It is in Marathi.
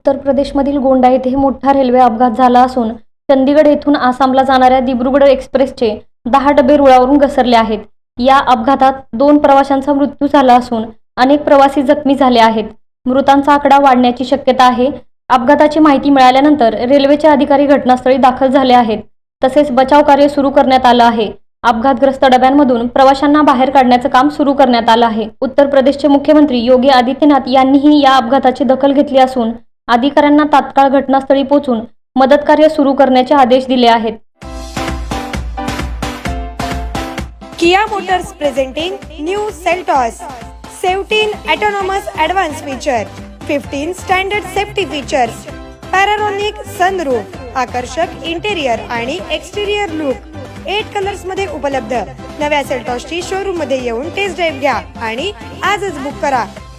उत्तर प्रदेशमधील गोंडा येथे मोठा रेल्वे अपघात झाला असून चंदीगड येथून आसामला जाणाऱ्या दिब्रुगड एक्सप्रेसचे दहा डबे रुळावरून घसरले आहेत. या अपघातात दोन प्रवाशांचा मृत्यू झाला असून अनेक प्रवासी जखमी झाले आहेत. मृतांचा आकडा वाढण्याची शक्यता आहे. अपघाताची माहिती मिळाल्यानंतर रेल्वेचे अधिकारी घटनास्थळी दाखल झाले आहेत. तसेच बचाव कार्य सुरू करण्यात आलं आहे. अपघातग्रस्त डब्यांमधून प्रवाशांना बाहेर काढण्याचं काम सुरू करण्यात आलं आहे. उत्तर प्रदेशचे मुख्यमंत्री योगी आदित्यनाथ यांनीही या अपघाताची दखल घेतली असून अधिकाऱ्यांना तात्काळ घटनास्थळी पोहोचून मदतकार्य सुरू करण्याचे आदेश दिले आहेत. Kia motors presenting new Seltos seventeen autonomous advance feature fifteen standard safety features panoramic sunroof आकर्षक इंटेरियर आणि एक्सटेरियर लुक एट कलर्समध्ये उपलब्ध. नव्या सेल्टॉसची शोरूममध्ये येऊन टेस्ट ड्राईव्ह घ्या आणि आजच बुक करा.